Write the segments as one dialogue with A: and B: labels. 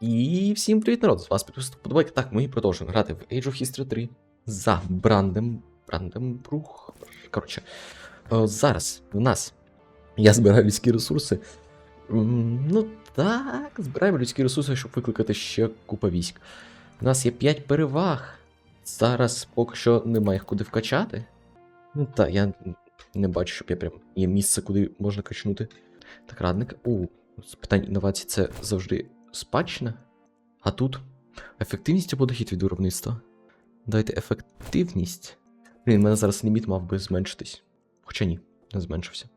A: І всім привіт, народ! З вас підписано подобайки. Так, ми продовжуємо грати в Age of History 3 за Брандем. Бранденбрух. Коротше, е, зараз в нас. Я збираю людські ресурси. Ну так, збираємо людські ресурси, щоб викликати ще купа військ. У нас є 5 переваг. Зараз поки що немає їх куди вкачати. Ну так, я не бачу, щоб я прям є місце, куди можна качнути. Так, радник. У, з питань інновацій це завжди спадщина. А тут ефективність або дохід від виробництва. Дайте ефективність. Блін, в мене зараз ліміт мав би зменшитись. Хоча ні, не зменшився.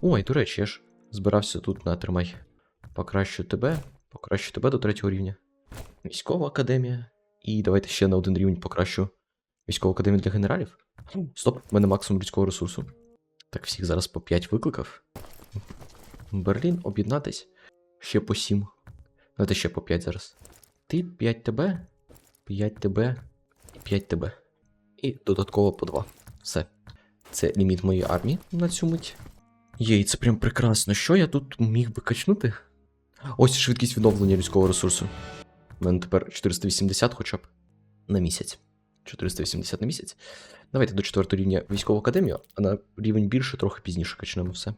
A: Ой, до речі, я ж збирався тут на тримай. Покращу тебе, покращу тебе до третього рівня. Військова академія. І давайте ще на один рівень покращу військову академію для генералів. Стоп, в мене максимум людського ресурсу. Так, всіх зараз по 5 викликав. Берлін, об'єднатись. Ще по 7. Давайте ще по 5 зараз. Ти 5 ТБ, 5 ТБ і 5 ТБ. І додатково по 2. Все. Це ліміт моєї армії на цю мить. Єй, це прям прекрасно. Що я тут міг би качнути? Ось швидкість відновлення людського ресурсу. У мене тепер 480 хоча б на місяць. 480 на місяць. Давайте до 4 рівня військову академію, а на рівень більше трохи пізніше качнемо все.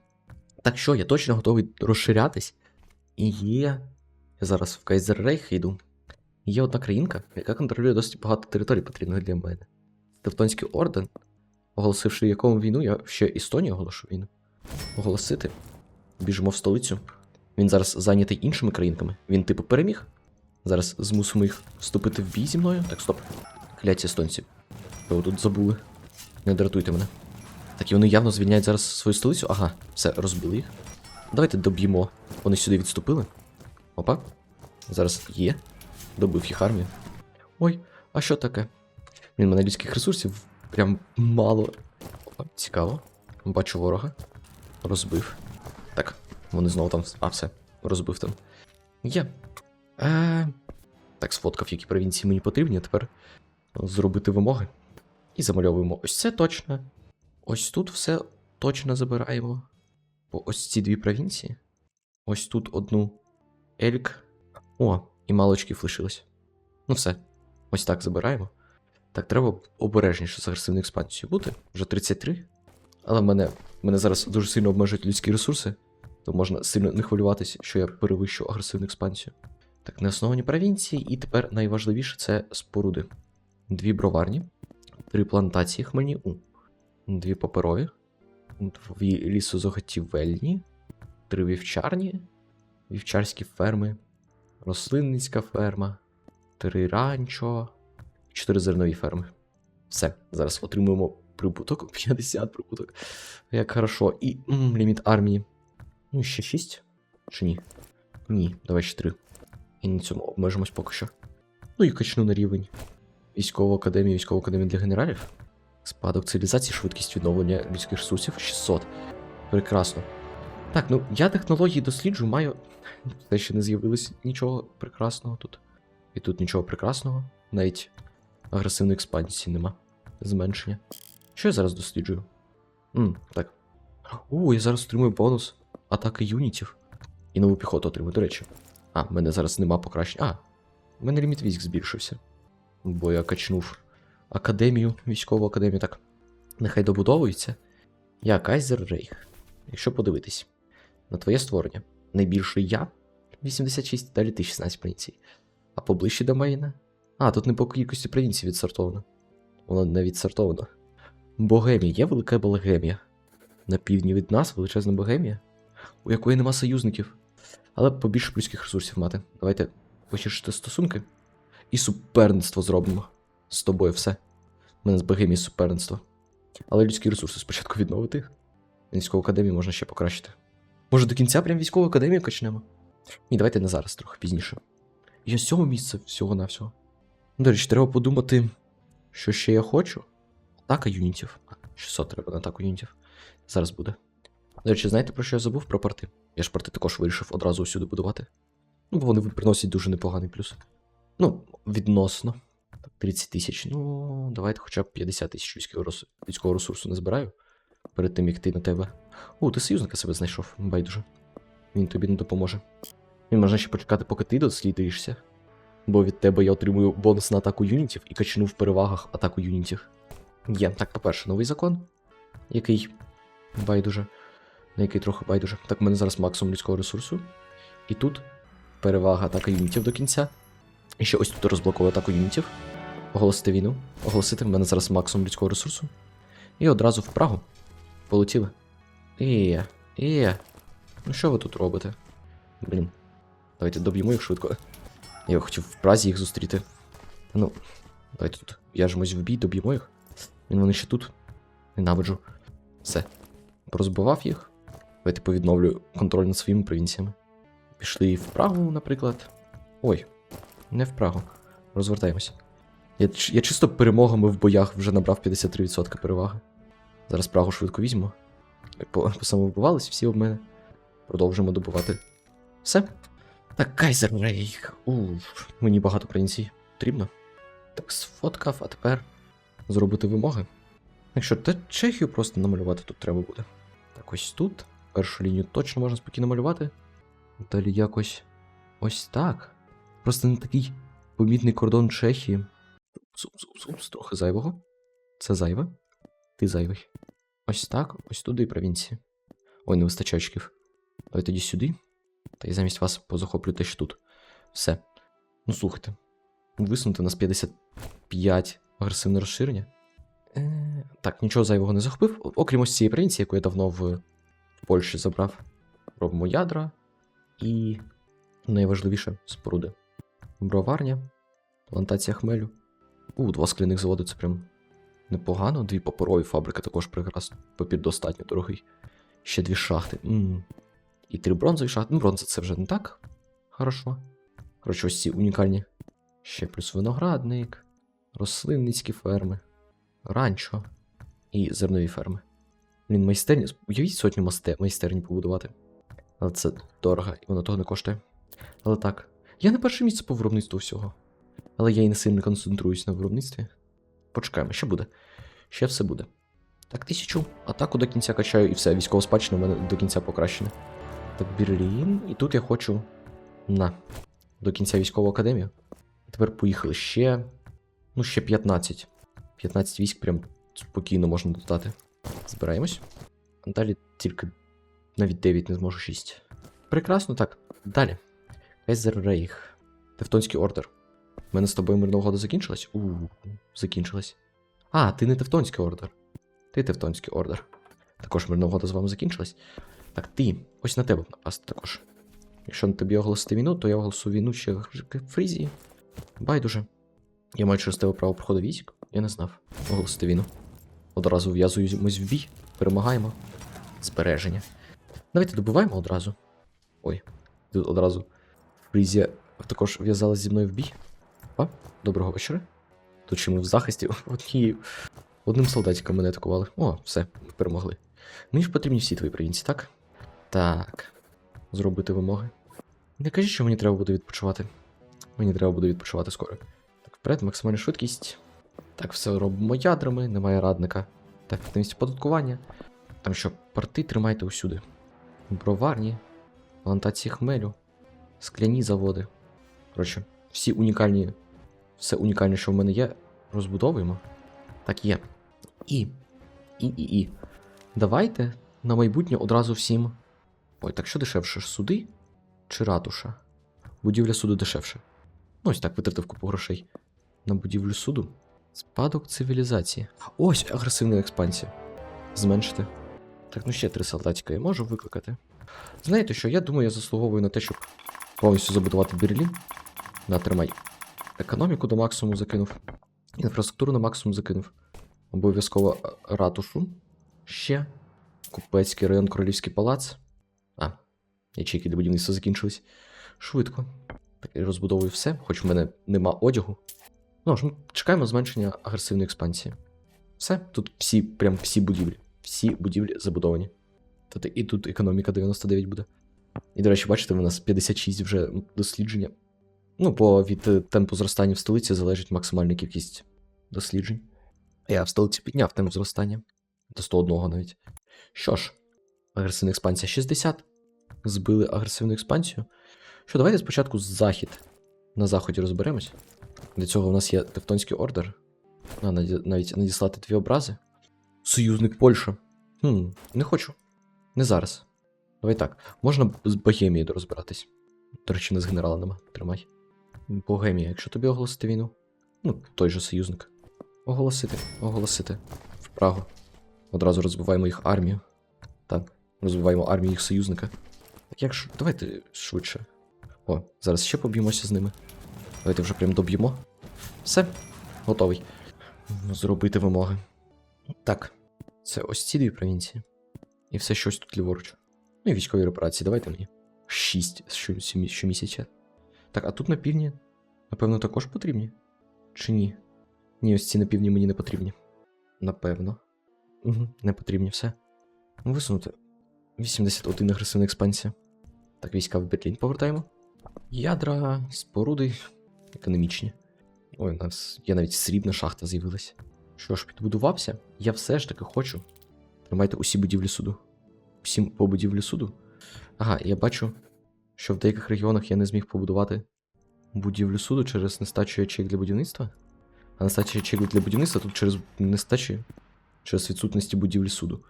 A: Так що, я точно готовий розширятись. І є. Зараз в Кайзеррейх йду. Є одна країнка, яка контролює досить багато територій потрібних для мене. Тевтонський орден, оголосивши якому війну, я ще Естонію оголошу війну. Оголосити. Біжимо в столицю. Він зараз зайнятий іншими країнками. Він типу переміг. Зараз змусимо їх вступити в бій зі мною. Так, стоп. Кляті естонці. Ви тут забули. Не дратуйте мене. Так, і вони явно звільняють зараз свою столицю. Ага, все, розбили їх. Давайте доб'ємо. Вони сюди відступили. Опа. Зараз є. Добив їх армію. Ой, а що таке? Він мене людських ресурсів прям мало. Опа, цікаво. Бачу ворога. Розбив. Так, вони знову там. А, все, розбив там. Є. Е... Так, сфоткав, які провінції мені потрібні, тепер зробити вимоги. І замальовуємо ось це точно. Ось тут все точно забираємо. По ось ці дві провінції. Ось тут одну Ельк. О, і мало очків лишилось. Ну все. Ось так забираємо. Так, треба обережніше з агресивною експансією бути. Вже 33. Але мене, мене зараз дуже сильно обмежують людські ресурси, то можна сильно не хвилюватися, що я перевищу агресивну експансію. Так, неосновані провінції, і тепер найважливіше це споруди. Дві броварні, три плантації хмельні, у, дві паперові, дві лісозаготівельні, три вівчарні, вівчарські ферми, рослинницька ферма, три ранчо, чотири зернові ферми. Все, зараз отримуємо прибуток 50 прибуток. Як хорошо. І м, ліміт армії. Ну, ще 6? Чи ні? Ні, давай ще 3. І на цьому обмежимось поки що. Ну і качну на рівень. Військову академію, військову академію для генералів. Спадок цивілізації, швидкість відновлення людських ресурсів 600. Прекрасно. Так, ну я технології досліджую, маю. Те ще не з'явилось нічого прекрасного тут. І тут нічого прекрасного. Навіть агресивної експансії нема. Зменшення. Що я зараз досліджую? М, так. О, я зараз отримую бонус атаки юнітів. І нову піхоту отримую, до речі. А, в мене зараз нема покращень. А, в мене ліміт військ збільшився. Бо я качнув академію, військову академію, так. Нехай добудовується. Я Кайзер Рейх. Якщо подивитись на твоє створення, найбільший я 86, далі ти 16 провінцій. А поближче до Мейна? А, тут не по кількості провінцій відсортовано. Воно не відсортовано. Богемія, є велика Богемія. На півдні від нас величезна Богемія, у якої нема союзників. Але побільше людських ресурсів мати. Давайте почищити стосунки. І суперництво зробимо. З тобою все. У мене з Богемії суперництво. Але людські ресурси спочатку відновити. Військову академію можна ще покращити. Може до кінця прям військову академію качнемо? Ні, давайте не зараз, трохи пізніше. Я з цього місця всього-навсього. До речі, треба подумати, що ще я хочу. Атака юнітів. 600 треба на атаку юнітів. Зараз буде. До речі, знаєте про що я забув? Про порти. Я ж порти також вирішив одразу усюди будувати. Ну, бо вони приносять дуже непоганий плюс. Ну, відносно. 30 тисяч. Ну, давайте хоча б 50 тисяч людського ресурсу не збираю. Перед тим, як ти на тебе. О, ти союзника себе знайшов, байдуже. Він тобі не допоможе. І можна ще почекати, поки ти дослідуєшся. Бо від тебе я отримую бонус на атаку юнітів і качну в перевагах атаку юнітів. Є. Так, по-перше, новий закон, який байдуже, на який трохи байдуже. Так, в мене зараз максимум людського ресурсу. І тут перевага атака юнітів до кінця. І ще ось тут розблоковую атаку юнітів. Оголосити війну. Оголосити в мене зараз максимум людського ресурсу. І одразу в Прагу. Полетіли. Є, є. Ну що ви тут робите? Блін. Давайте доб'ємо їх швидко. Я хотів в Празі їх зустріти. Ну, давайте тут в'яжемось в бій, доб'ємо їх. Він вони ще тут. Ненавиджу. Все. Порозбивав їх. Давайте повідновлю контроль над своїми провінціями. Пішли в Прагу, наприклад. Ой, не в Прагу. Розвертаємося. Я, я чисто перемогами в боях вже набрав 53% переваги. Зараз Прагу швидко візьму. По- Посамовбивались всі об мене. Продовжимо добувати. Все. Так, Кайзер Рейх. Уф, мені багато провінцій потрібно. Так, сфоткав, а тепер зробити вимоги. Якщо та Чехію просто намалювати тут треба буде. Так, ось тут. Першу лінію точно можна спокійно малювати. Далі якось ось так. Просто не такий помітний кордон Чехії. Зум, зум, зум, трохи зайвого. Це зайве. Ти зайвий. Ось так, ось туди провінції. Ой, не вистачає очків. Давай тоді сюди. Та й замість вас позахоплю те, що тут. Все. Ну слухайте. Висунути у нас 55 агресивне розширення. Е, так, нічого зайвого не захопив. Окрім ось цієї провінції, яку я давно в Польщі забрав. Робимо ядра. І найважливіше споруди. Броварня, плантація хмелю. У, два скляних заводи це прям непогано. Дві паперові фабрики також прекрасно. Папір достатньо дорогий. Ще дві шахти. м І три бронзові шахти. Ну, бронза це вже не так. Хорошо. Коротше, ось ці унікальні. Ще плюс виноградник, рослинницькі ферми, ранчо і зернові ферми. Блін, майстерні. Уявіть сотню масте... майстерні побудувати. Але це дорого, і воно того не коштує. Але так. Я не перше місце по виробництву всього. Але я і не сильно концентруюсь на виробництві. Почекаємо, що буде? Ще все буде. Так, тисячу. Атаку до кінця качаю і все, військова спадщина в мене до кінця покращена. Так, Берлін. І тут я хочу. На. До кінця військову академію. Тепер поїхали ще. Ну, ще 15. 15 військ прям спокійно можна додати. Збираємось. Далі тільки навіть 9 не зможу 6. Прекрасно, так. Далі. Кайзер Рейх. Тевтонський ордер. У мене з тобою мирна угода закінчилась? У, закінчилась. А, ти не Тевтонський ордер. Ти Тевтонський ордер. Також мирна угода з вами закінчилась. Так, ти. Ось на тебе напасти також. Якщо на тобі оголосити війну, то я оголосу війну ще Фрізії. Байдуже. Я маю через тебе право проходу військ. Я не знав. Оголосити війну. Одразу в'язуємось в бій, перемагаємо. Збереження. Давайте добиваємо одразу. Ой, тут одразу Фрізія також в'язалась зі мною в бій. Опа, доброго вечора. Тут ще ми в захисті. Одні... Одним солдатиком мене атакували. О, все, перемогли. Мені ж потрібні всі твої провінції, так? Так. Зробити вимоги. Не кажіть, що мені треба буде відпочивати. Мені треба буде відпочивати скоро. Так, вперед, максимальна швидкість. Так, все робимо ядрами, немає радника. Так, ефективність оподаткування. Там що, порти тримайте усюди. Броварні, плантації хмелю, скляні заводи. Коротше, всі унікальні, все унікальне, що в мене є, розбудовуємо. Так є. І. І, і, і. Давайте на майбутнє одразу всім. Ой, так що дешевше? Суди чи ратуша? Будівля суду дешевше. Ну, ось так витратив купу грошей. На будівлю суду. Спадок цивілізації. Ось агресивна експансія. Зменшити. Так, ну ще три солдатика я можу викликати. Знаєте що, я думаю, я заслуговую на те, щоб повністю забудувати Берлін. На, тримай. Економіку до максимуму закинув. Інфраструктуру на максимум закинув. Обов'язково е, ратушу. Ще. Купецький район Королівський палац. А, ячейки до будівництва закінчились. Швидко. Так, і розбудовую все, хоч в мене нема одягу. Ну ж, ми чекаємо зменшення агресивної експансії. Все, тут всі, прям всі будівлі. Всі будівлі забудовані. Тобто і тут економіка 99 буде. І, до речі, бачите, у нас 56 вже дослідження. Ну, бо від е, темпу зростання в столиці залежить максимальна кількість досліджень. Я в столиці підняв темп зростання до 101 навіть. Що ж, агресивна експансія 60. Збили агресивну експансію. Що, давайте спочатку захід. На заході розберемось. Для цього у нас є Тевтонський ордер. А, навіть надіслати дві образи. Союзник Польща. Хм, не хочу. Не зараз. Давай так. Можна з Богемією розбиратись. До речі, не з генерала нема. Тримай. Богемія, якщо тобі оголосити війну. Ну, той же союзник. Оголосити, оголосити. В Прагу. Одразу розбиваємо їх армію. Так, розбиваємо армію їх союзника. Так як ж, давайте швидше. О, зараз ще поб'ємося з ними. Давайте вже прям доб'ємо. Все, готовий. Зробити вимоги. Так, це ось ці дві провінції. І все щось тут ліворуч. Ну і військові репарації, давайте мені. Шість що- сімі- щомісяця. Так, а тут на півдні, напевно, також потрібні? Чи ні? Ні, ось ці на півдні мені не потрібні. Напевно. Угу, не потрібні все. Висунути. 81 агресивна експансія. Так, війська в Берлін повертаємо. Ядра, споруди економічні. Ой, у нас є навіть срібна шахта з'явилась. Що ж, підбудувався? Я все ж таки хочу. Тримайте усі будівлі суду. Усім по будівлі суду. Ага, я бачу, що в деяких регіонах я не зміг побудувати будівлю суду через нестачу ячеїк для будівництва. А нестача ячеїк для будівництва тут через нестачі, через відсутності будівлі суду.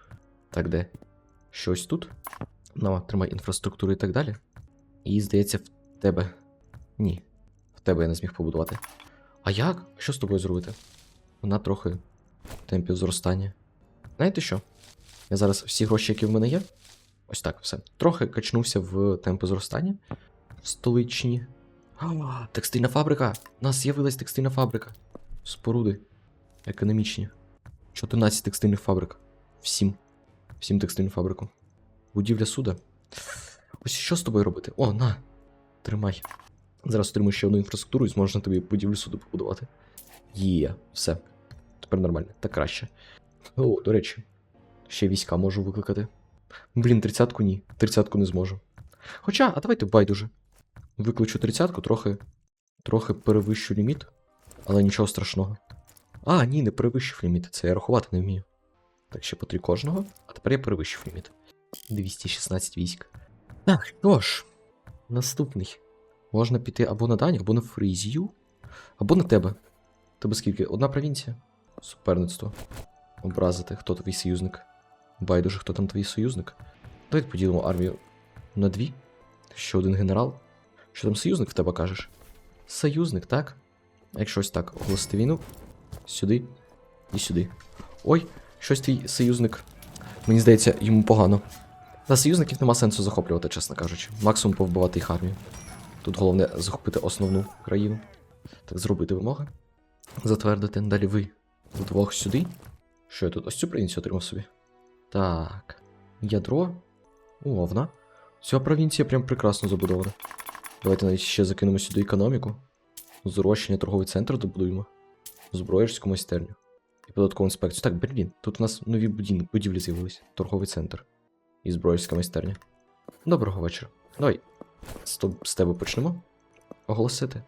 A: Так, де? Щось тут? Ну, тримай інфраструктуру і так далі. І, здається, в тебе. Ні. В тебе я не зміг побудувати. А як? Що з тобою зробити? Вона трохи в темпі зростання. Знаєте що? Я зараз всі гроші, які в мене є. Ось так, все. Трохи качнувся в темпи зростання. Столичні. А, текстильна фабрика! У нас з'явилась текстильна фабрика. Споруди. Економічні. 14 текстильних фабрик. Всім. Всім текстильну фабрику. Будівля суда. Ось що з тобою робити? О, на. Тримай. Зараз отримаю ще одну інфраструктуру і зможна тобі будівлю суду побудувати. Є, все. Тепер нормально, так краще. О, до речі, ще війська можу викликати. Блін, тридцятку ні. Тридцятку не зможу. Хоча, а давайте байдуже. Викличу тридцятку, трохи. Трохи перевищу ліміт, але нічого страшного. А, ні, не перевищив ліміт. Це я рахувати не вмію. Так, ще по три кожного. А тепер я перевищив ліміт. 216 військ. Так, що ж, наступний. Можна піти або на Данію, або на Фризію, або на тебе. Тебе скільки? Одна провінція? Суперництво. Образити, хто твій союзник. Байдуже, хто там твій союзник. Давайте поділимо армію на дві. Ще один генерал. Що там союзник в тебе кажеш? Союзник, так? Якщо ось так, оголосити війну. Сюди і сюди. Ой, щось твій союзник. Мені здається, йому погано. Та союзників нема сенсу захоплювати, чесно кажучи. Максимум повбивати їх армію. Тут головне захопити основну країну. Так, зробити вимоги. Затвердити. Далі ви вдвох сюди. Що я тут? Ось цю провінцію отримав собі. Так. Ядро. Умовна. Ця провінція прям прекрасно забудована. Давайте навіть ще закинемо сюди економіку. Зрощення торговий центр добудуємо. Зброєрську майстерню. І податкову інспекцію. Так, Берлін. Тут у нас нові будін- будівлі з'явились. Торговий центр. І зброєрська майстерня. Доброго вечора. Давай. З, з тебе почнемо. Оголосити.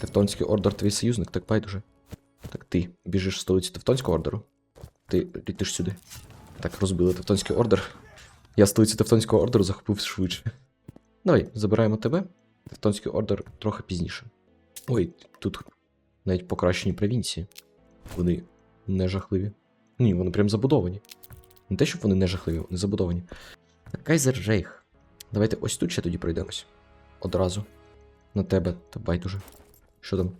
A: Тевтонський ордер твій союзник, так байдуже. Так ти біжиш в столицю Тевтонського ордеру. Ти літиш сюди. Так, розбили Тевтонський ордер. Я столицю Тевтонського ордеру захопив швидше. Давай, забираємо тебе. Тевтонський ордер трохи пізніше. Ой, тут навіть покращені провінції. Вони не жахливі. Ні, вони прям забудовані. Не те, щоб вони не жахливі, вони забудовані. Кайзер Рейх. Давайте ось тут ще тоді пройдемось. Одразу. На тебе, та байдуже. Що там?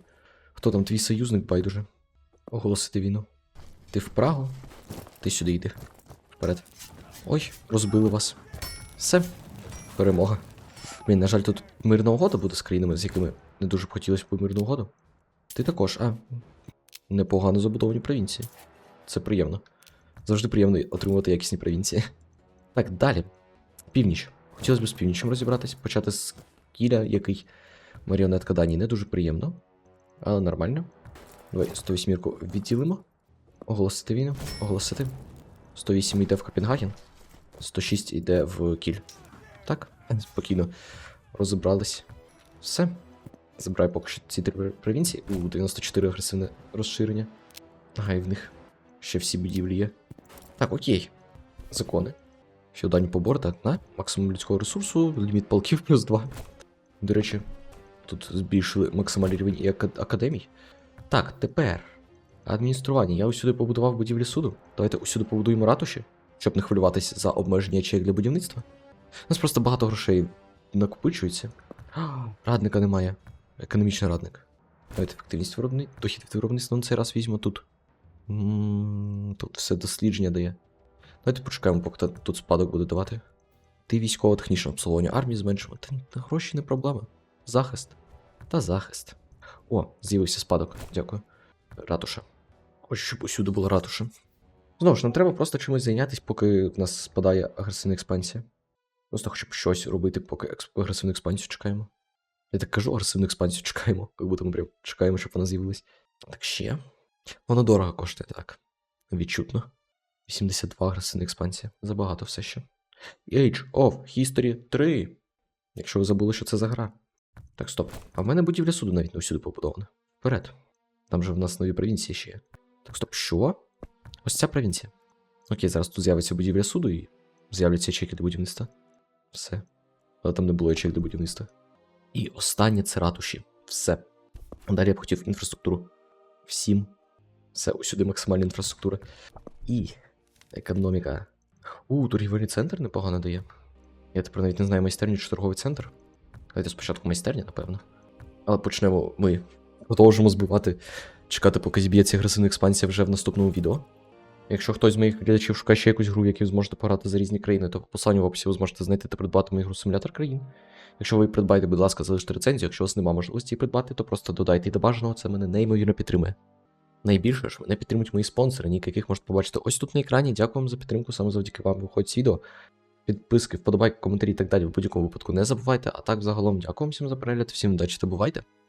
A: Хто там твій союзник, байдуже? Оголосити війну. Ти в Прагу? Ти сюди йди. Вперед. Ой, розбили вас. Все. Перемога. Блін, на жаль, тут мирна угода буде з країнами, з якими не дуже б хотілося б мирну угоду. Ти також, а. Непогано забудовані провінції. Це приємно. Завжди приємно отримувати якісні провінції. Так, далі. Північ. Хотілося б з північем розібратись, почати з Кіля, який маріонетка Данії не дуже приємно, але нормально. Давай 108 відділимо. Оголосити війну. Оголосити. 108 йде в Копенгаген. 106 йде в Кіль. Так, спокійно. Розібрались. Все. Забираю поки що ці три провінції. У 94 агресивне розширення. Ага, і в них ще всі будівлі є. Так, окей. Закони. Феодальні побори, так, на. Максимум людського ресурсу, ліміт полків плюс 2. До речі, тут збільшили максимальний рівень і академій. Так, тепер. Адміністрування. Я усюди побудував будівлі суду. Давайте усюди побудуємо ратуші, щоб не хвилюватися за обмеження ячеїк для будівництва. У нас просто багато грошей накопичується. Радника немає. Економічний радник. Давайте ефективність виробни... Дохід від виробництва на цей раз візьмемо тут. Тут все дослідження дає. Давайте почекаємо, поки тут спадок буде давати. Ти військово-технічне обслуговування армії та гроші не проблема. Захист. Та захист. О, з'явився спадок. Дякую. Ратуша. Хочу, щоб усюди була ратуша. Знову ж, нам треба просто чимось зайнятися, поки в нас спадає агресивна експансія. Просто хочу б щось робити, поки агресивну експансію чекаємо. Я так кажу, агресивну експансію чекаємо, як будто ми прям чекаємо, щоб вона з'явилась. Так ще. Воно дорого коштує, так. Відчутно. 82 агресивна експансія. Забагато все ще. Age of History 3. Якщо ви забули, що це за гра. Так, стоп. А в мене будівля суду навіть не всюди побудована. Вперед. Там же в нас нові провінції ще є. Так, стоп, що? Ось ця провінція. Окей, зараз тут з'явиться будівля суду і з'являться ячейки для будівництва. Все. Але там не було ячейк для будівництва. І останнє це ратуші. Все. Далі я б хотів інфраструктуру. Всім. Все, усюди максимальна інфраструктура. І економіка. У, торгівельний центр непогано дає. Я тепер навіть не знаю майстерню чи торговий центр. Давайте спочатку майстерня, напевно. Але почнемо ми. Продовжимо збивати, чекати, поки зіб'ється агресивна експансія вже в наступному відео. Якщо хтось з моїх глядачів шукає ще якусь гру, ви зможете пограти за різні країни, то по посиланню в описі ви зможете знайти та придбати мою гру симулятор країн. Якщо ви придбаєте, будь ласка, залиште рецензію. Якщо у вас немає можливості придбати, то просто додайте до бажаного, це мене неймовірно підтримує. Найбільше ж мене підтримують мої спонсори, ніки яких можете побачити ось тут на екрані. Дякую вам за підтримку, саме завдяки вам виходить відео. Підписки, вподобайки, коментарі і так далі в будь-якому випадку не забувайте. А так, загалом, дякую всім за перегляд, всім удачі та бувайте!